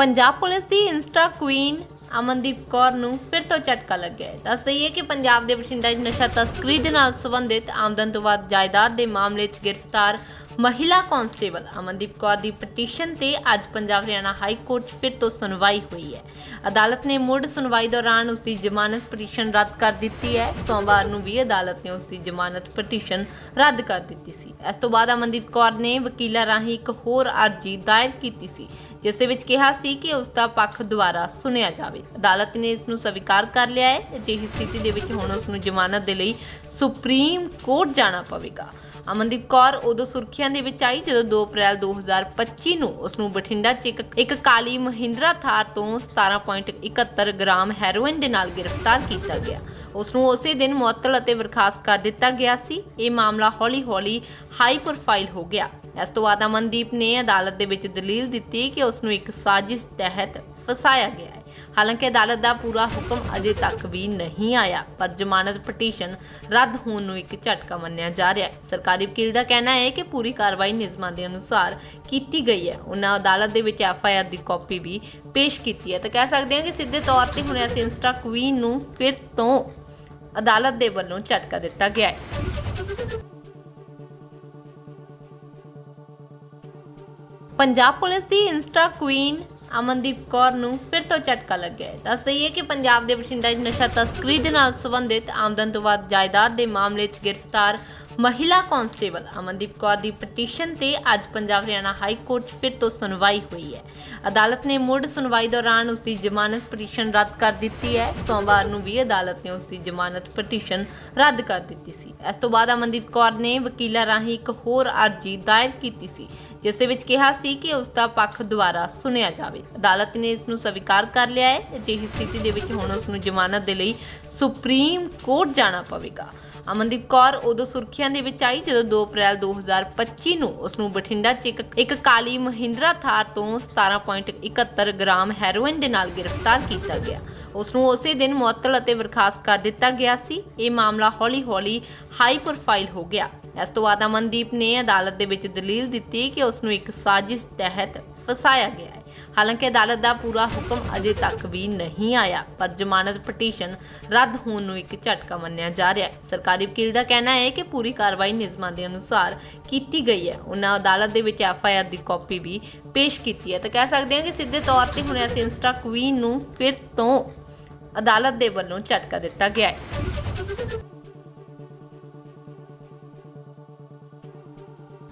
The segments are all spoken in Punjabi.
ਪੰਜਾਬ ਪੁਲਿਸ ਦੀ ਇੰਸਟਾ ਕੁਈਨ ਅਮਨਦੀਪ ਕੌਰ ਨੂੰ ਫਿਰ ਤੋਂ ਝਟਕਾ ਲੱਗਿਆ ਹੈ। ਦੱਸ ਦਈਏ ਕਿ ਪੰਜਾਬ ਦੇ ਬਠਿੰਡਾ 'ਚ ਨਸ਼ਾ ਤਸਕਰੀ ਦੇ ਨਾਲ ਸੰਬੰਧਿਤ ਆਮਦਨ ਤੋਂ ਵੱਧ ਜਾਇਦਾਦ ਦੇ ਮਾਮਲੇ 'ਚ ਗ੍ਰਿਫਤਾਰ ਮਹਿਲਾ ਕਾਂਸਟੇਬਲ ਅਮਨਦੀਪ ਕੌਰ ਦੀ ਪਟੀਸ਼ਨ ਤੇ ਅੱਜ ਪੰਜਾਬ ਹਰਿਆਣਾ ਹਾਈ ਕੋਰਟ 'ਚ ਫਿਰ ਤੋਂ ਸੁਣਵਾਈ ਹੋਈ ਹੈ। ਅਦਾਲਤ ਨੇ ਮੁੱਢ ਸੁਣਵਾਈ ਦੌਰਾਨ ਉਸ ਦੀ ਜ਼ਮਾਨਤ ਪਟੀਸ਼ਨ ਰੱਦ ਕਰ ਦਿੱਤੀ ਹੈ। ਸੋਮਵਾਰ ਨੂੰ ਵੀ ਅਦਾਲਤ ਨੇ ਉਸ ਦੀ ਜ਼ਮਾਨਤ ਪਟੀਸ਼ਨ ਰੱਦ ਕਰ ਦਿੱਤੀ ਸੀ। ਇਸ ਤੋਂ ਬਾਅਦ ਅਮਨਦੀਪ ਕੌਰ ਨੇ ਵਕੀਲਾਂ ਰਾਹੀਂ ਇੱਕ ਹੋਰ ਅਰਜ਼ੀ ਦਾਇਰ ਕੀਤੀ ਸੀ, ਜਿਸ ਵਿੱਚ ਕਿਹਾ ਸੀ ਕਿ ਉਸ ਦਾ ਪੱਖ ਦੁਆਰਾ ਸੁਣਿਆ ਜਾਵੇ। ਅਦਾਲਤ ਨੇ ਇਸ ਨੂੰ ਸਵੀਕਾਰ ਕਰ ਲਿਆ ਹੈ। ਅਜਿਹੀ ਸਥਿਤੀ ਦੇ ਵਿੱਚ ਹੁਣ ਉਸ ਨੂੰ ਜ਼ਮਾਨਤ ਦੇ ਲਈ ਸੁਪਰੀਮ ਕੋਰਟ ਜਾਣਾ ਪਵੇਗਾ। ਅਮਨਦੀਪ ਕੌਰ ਉਦੋਂ ਸੁਰਖੀਆਂ ਦੇ ਵਿੱਚ ਆਈ ਜਦੋਂ 2 ਅਪ੍ਰੈਲ 2025 ਨੂੰ ਉਸ ਨੂੰ ਬਠਿੰਡਾ 'ਚ ਇੱਕ ਇੱਕ ਕਾਲੀ ਮਹਿੰਦਰਾ ਥਾਰ ਤੋਂ 17.71 ਗ੍ਰਾਮ ਹੈਰੋਇਨ ਦੇ ਨਾਲ ਗ੍ਰਿਫਤਾਰ ਕੀਤਾ ਗਿਆ। ਉਸ ਨੂੰ ਉਸੇ ਦਿਨ ਮੁਅੱਤਲ ਅਤੇ ਬਰਖਾਸਤ ਕਰ ਦਿੱਤਾ ਗਿਆ ਸੀ। ਇਹ ਮਾਮਲਾ ਹੌਲੀ-ਹੌਲੀ ਹਾਈ ਪ੍ਰੋਫਾਈਲ ਹੋ ਗਿਆ। ਇਸ ਤੋਂ ਬਾਅਦ ਅਮਨਦੀਪ ਨੇ ਅਦਾਲਤ ਦੇ ਵਿੱਚ ਦਲੀਲ ਦਿੱਤੀ ਕਿ ਉਸ ਨੂੰ ਇੱਕ ਸਾਜ਼ਿਸ਼ ਤਹਿਤ ਫਸਾਇਆ ਗਿਆ ਹੈ। ਹਾਲਾਂਕਿ ਅਦਾਲਤ ਦਾ ਪੂਰਾ ਹੁਕਮ ਅਜੇ ਤੱਕ ਵੀ ਨਹੀਂ ਆਇਆ, ਪਰ ਜ਼ਮਾਨਤ ਪਟੀਸ਼ਨ ਰੱਦ ਹੋਣ ਨੂੰ ਇੱਕ ਝਟਕਾ ਮੰਨਿਆ ਜਾ ਰਿਹਾ ਹੈ। ਸਰਕਾਰੀ ਵਕੀਲ ਦਾ ਕਹਿਣਾ ਹੈ ਕਿ ਪੂਰੀ ਕਾਰਵਾਈ ਨਿਯਮਾਂ ਦੇ ਅਨੁਸਾਰ ਕੀਤੀ ਗਈ ਹੈ। ਉਹਨਾਂ ਅਦਾਲਤ ਦੇ ਵਿੱਚ ਐਫ ਆਈ ਆਰ ਦੀ ਕਾਪੀ ਵੀ ਪੇਸ਼ ਕੀਤੀ ਹੈ। ਤਾਂ ਕਹਿ ਸਕਦੇ ਹਾਂ ਕਿ ਸਿੱਧੇ ਤੌਰ ਤੇ ਹੁਣ ਅਸੀਂ ਇੰਸਟਾ ਕੁਈਨ ਨੂੰ ਫਿਰ ਤੋਂ ਅਦਾਲਤ ਦੇ ਵੱਲੋਂ ਝਟਕਾ ਦਿੱਤਾ ਗਿਆ ਹੈ। ਪੰਜਾਬ ਪੁਲਿਸ ਦੀ ਇੰਸਟਾ ਕੁਈਨ ਅਮਨਦੀਪ ਕੌਰ ਨੂੰ ਫਿਰ ਤੋਂ ਝਟਕਾ ਲੱਗਿਆ ਹੈ। ਦੱਸ ਦਈਏ ਕਿ ਪੰਜਾਬ ਦੇ ਬਠਿੰਡਾ 'ਚ ਨਸ਼ਾ ਤਸਕਰੀ ਦੇ ਨਾਲ ਸੰਬੰਧਿਤ ਆਮਦਨ ਤੋਂ ਵੱਧ ਜਾਇਦਾਦ ਦੇ ਮਾਮਲੇ 'ਚ ਗ੍ਰਿਫਤਾਰ ਮਹਿਲਾ ਕਾਂਸਟੇਬਲ ਅਮਨਦੀਪ ਕੌਰ ਦੀ ਪਟੀਸ਼ਨ ਤੇ ਅੱਜ ਪੰਜਾਬ ਹਰਿਆਣਾ ਹਾਈ ਕੋਰਟ 'ਚ ਫਿਰ ਤੋਂ ਸੁਣਵਾਈ ਹੋਈ ਹੈ। ਅਦਾਲਤ ਨੇ ਮੁੜ ਸੁਣਵਾਈ ਦੌਰਾਨ ਉਸ ਦੀ ਜ਼ਮਾਨਤ ਪਟੀਸ਼ਨ ਰੱਦ ਕਰ ਦਿੱਤੀ ਹੈ। ਸੋਮਵਾਰ ਨੂੰ ਵੀ ਅਦਾਲਤ ਨੇ ਉਸ ਦੀ ਜ਼ਮਾਨਤ ਪਟੀਸ਼ਨ ਰੱਦ ਕਰ ਦਿੱਤੀ ਸੀ। ਇਸ ਤੋਂ ਬਾਅਦ ਅਮਨਦੀਪ ਕੌਰ ਨੇ ਵਕੀਲਾਂ ਰਾਹੀਂ ਇੱਕ ਹੋਰ ਅਰਜ਼ੀ ਦਾਇਰ ਕੀਤੀ ਸੀ ਜਿਸ ਵਿੱਚ ਕਿਹਾ ਸੀ ਕਿ ਉਸ ਦਾ ਪੱਖ ਦੁਆਰਾ ਸੁਣਿਆ ਜਾਵੇ। ਅਦਾਲਤ ਨੇ ਇਸ ਨੂੰ ਸਵੀਕਾਰ ਕਰ ਲਿਆ ਹੈ। ਅਜਿਹੀ ਸਥਿਤੀ ਦੇ ਵਿੱਚ ਹੁਣ ਉਸ ਨੂੰ ਜ਼ਮਾਨਤ ਦੇ ਲਈ ਸੁਪਰੀਮ ਕੋਰਟ ਜਾਣਾ ਪਵੇਗਾ। ਅਮਨਦੀਪ ਕੌਰ ਉਦੋਂ ਸੁਰਖੀਆਂ ਦੇ ਵਿੱਚ ਆਈ ਜਦੋਂ 2 ਅਪ੍ਰੈਲ 2025 ਨੂੰ ਉਸ ਨੂੰ ਬਠਿੰਡਾ 'ਚ ਇੱਕ ਇੱਕ ਕਾਲੀ ਮਹਿੰਦਰਾ ਥਾਰ ਤੋਂ 17.71 ਗ੍ਰਾਮ ਹੈਰੋਇਨ ਦੇ ਨਾਲ ਗ੍ਰਿਫਤਾਰ ਕੀਤਾ ਗਿਆ। ਉਸ ਨੂੰ ਉਸੇ ਦਿਨ ਮੁਅੱਤਲ ਅਤੇ ਬਰਖਾਸਤ ਕਰ ਦਿੱਤਾ ਗਿਆ ਸੀ। ਇਹ ਮਾਮਲਾ ਹੌਲੀ-ਹੌਲੀ ਹਾਈ ਪ੍ਰੋਫਾਈਲ ਹੋ ਗਿਆ। ਇਸ ਤੋਂ ਬਾਅਦ ਅਮਨਦੀਪ ਨੇ ਅਦਾਲਤ ਦੇ ਵਿੱਚ ਦਲੀਲ ਦਿੱਤੀ ਕਿ ਉਸ ਨੂੰ ਇੱਕ ਸਾਜ਼ਿਸ਼ ਤਹਿਤ ਫਸਾਇਆ ਗਿਆ ਹੈ। ਹਾਲਾਂਕਿ ਅਦਾਲਤ ਦਾ ਪੂਰਾ ਹੁਕਮ ਅਜੇ ਤੱਕ ਵੀ ਨਹੀਂ ਆਇਆ, ਪਰ ਜ਼ਮਾਨਤ ਪਟੀਸ਼ਨ ਰੱਦ ਹੋਣ ਨੂੰ ਇੱਕ ਝਟਕਾ ਮੰਨਿਆ ਜਾ ਰਿਹਾ ਹੈ। ਸਰਕਾਰੀ ਵਕੀਲ ਦਾ ਕਹਿਣਾ ਹੈ ਕਿ ਪੂਰੀ ਕਾਰਵਾਈ ਨਿਯਮਾਂ ਦੇ ਅਨੁਸਾਰ ਕੀਤੀ ਗਈ ਹੈ। ਉਹਨਾਂ ਅਦਾਲਤ ਦੇ ਵਿੱਚ ਐਫ ਆਈ ਆਰ ਦੀ ਕਾਪੀ ਵੀ ਪੇਸ਼ ਕੀਤੀ ਹੈ। ਤਾਂ ਕਹਿ ਸਕਦੇ ਹਾਂ ਕਿ ਸਿੱਧੇ ਤੌਰ ਤੇ ਹੁਣ ਅਸੀਂ ਇੰਸਟਾ ਕੁਈਨ ਨੂੰ ਫਿਰ ਤੋਂ ਅਦਾਲਤ ਦੇ ਵੱਲੋਂ ਝਟਕਾ ਦਿੱਤਾ ਗਿਆ ਹੈ।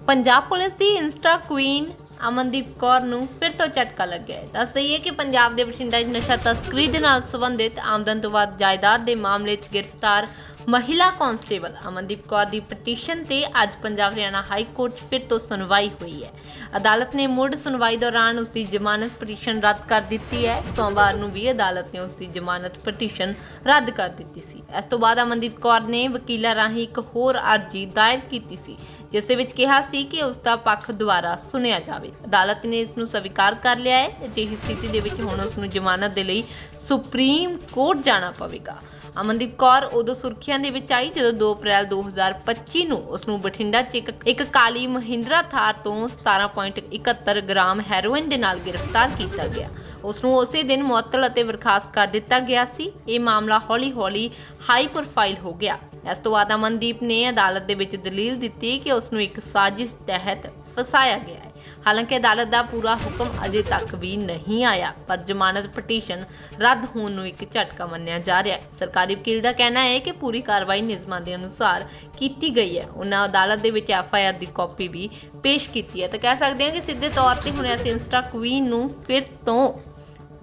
ਪੰਜਾਬ ਪੁਲਿਸ ਦੀ ਇੰਸਟਾ ਕੁਈਨ ਅਮਨਦੀਪ ਕੌਰ ਨੂੰ ਫਿਰ ਤੋਂ ਝਟਕਾ ਲੱਗਿਆ ਹੈ। ਦੱਸ ਦਈਏ ਕਿ ਪੰਜਾਬ ਦੇ ਬਠਿੰਡਾ 'ਚ ਨਸ਼ਾ ਤਸਕਰੀ ਦੇ ਨਾਲ ਸੰਬੰਧਿਤ ਆਮਦਨ ਤੋਂ ਵੱਧ ਜਾਇਦਾਦ ਦੇ ਮਾਮਲੇ 'ਚ ਗ੍ਰਿਫਤਾਰ ਮਹਿਲਾ ਕਾਂਸਟੇਬਲ ਅਮਨਦੀਪ ਕੌਰ ਦੀ ਪਟੀਸ਼ਨ ਤੇ ਅੱਜ ਪੰਜਾਬ ਹਰਿਆਣਾ ਹਾਈ ਕੋਰਟ 'ਚ ਫਿਰ ਤੋਂ ਸੁਣਵਾਈ ਹੋਈ ਹੈ। ਅਦਾਲਤ ਨੇ ਮੁੱਢ ਸੁਣਵਾਈ ਦੌਰਾਨ ਉਸ ਦੀ ਜ਼ਮਾਨਤ ਪਟੀਸ਼ਨ ਰੱਦ ਕਰ ਦਿੱਤੀ ਹੈ। ਸੋਮਵਾਰ ਨੂੰ ਵੀ ਅਦਾਲਤ ਨੇ ਉਸ ਦੀ ਜ਼ਮਾਨਤ ਪਟੀਸ਼ਨ ਰੱਦ ਕਰ ਦਿੱਤੀ ਸੀ। ਇਸ ਤੋਂ ਬਾਅਦ ਅਮਨਦੀਪ ਕੌਰ ਨੇ ਵਕੀਲਾਂ ਰਾਹੀਂ ਇੱਕ ਹੋਰ ਅਰਜ਼ੀ ਦਾਇਰ ਕੀਤੀ ਸੀ, ਜਿਸ ਵਿੱਚ ਕਿਹਾ ਸੀ ਕਿ ਉਸ ਦਾ ਪੱਖ ਦੁਆਰਾ ਸੁਣਿਆ ਜਾਵੇ। ਅਦਾਲਤ ਨੇ ਇਸ ਨੂੰ ਸਵੀਕਾਰ ਕਰ ਲਿਆ ਹੈ। ਅਜਿਹੀ ਸਥਿਤੀ ਦੇ ਵਿੱਚ ਹੁਣ ਉਸ ਨੂੰ ਜ਼ਮਾਨਤ ਦੇ ਲਈ ਸੁਪਰੀਮ ਕੋਰਟ ਜਾਣਾ ਪਵੇਗਾ। ਅਮਨਦੀਪ ਕੌਰ ਉਦੋਂ ਸੁਰਖੀਆਂ ਦੇ ਵਿੱਚ ਆਈ ਜਦੋਂ 2 ਅਪ੍ਰੈਲ 2025 ਨੂੰ ਉਸ ਨੂੰ ਬਠਿੰਡਾ 'ਚ ਇੱਕ ਇੱਕ ਕਾਲੀ ਮਹਿੰਦਰਾ ਥਾਰ ਤੋਂ 17.71 ਗ੍ਰਾਮ ਹੈਰੋਇਨ ਦੇ ਨਾਲ ਗ੍ਰਿਫਤਾਰ ਕੀਤਾ ਗਿਆ। ਉਸ ਨੂੰ ਉਸੇ ਦਿਨ ਮੁਅੱਤਲ ਅਤੇ ਬਰਖਾਸਤ ਕਰ ਦਿੱਤਾ ਗਿਆ ਸੀ। ਇਹ ਮਾਮਲਾ ਹੌਲੀ-ਹੌਲੀ ਹਾਈ ਪ੍ਰੋਫਾਈਲ ਹੋ ਗਿਆ। ਇਸ ਤੋਂ ਬਾਅਦ ਅਮਨਦੀਪ ਨੇ ਅਦਾਲਤ ਦੇ ਵਿੱਚ ਦਲੀਲ ਦਿੱਤੀ ਕਿ ਉਸ ਨੂੰ ਇੱਕ ਸਾਜ਼ਿਸ਼ ਤਹਿਤ ਫਸਾਇਆ ਗਿਆ ਹੈ। ਹਾਲਾਂਕਿ ਅਦਾਲਤ ਦਾ ਪੂਰਾ ਹੁਕਮ ਅਜੇ ਤੱਕ ਵੀ ਨਹੀਂ ਆਇਆ, ਪਰ ਜ਼ਮਾਨਤ ਪਟੀਸ਼ਨ ਰੱਦ ਹੋਣ ਨੂੰ ਇੱਕ ਝਟਕਾ ਮੰਨਿਆ ਜਾ ਰਿਹਾ ਹੈ। ਸਰਕਾਰੀ ਵਕੀਲ ਦਾ ਕਹਿਣਾ ਹੈ ਕਿ ਪੂਰੀ ਕਾਰਵਾਈ ਨਿਯਮਾਂ ਦੇ ਅਨੁਸਾਰ ਕੀਤੀ ਗਈ ਹੈ। ਉਹਨਾਂ ਅਦਾਲਤ ਦੇ ਵਿੱਚ ਐਫ ਆਈ ਆਰ ਦੀ ਕਾਪੀ ਵੀ ਪੇਸ਼ ਕੀਤੀ ਹੈ। ਤਾਂ ਕਹਿ ਸਕਦੇ ਹਾਂ ਕਿ ਸਿੱਧੇ ਤੌਰ ਤੇ ਹੁਣ ਅਸੀਂ ਇੰਸਟਾ ਕੁਈਨ ਨੂੰ ਫਿਰ ਤੋਂ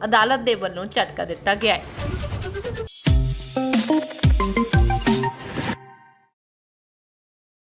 ਅਦਾਲਤ ਦੇ ਵੱਲੋਂ ਝਟਕਾ ਦਿੱਤਾ ਗਿਆ ਹੈ।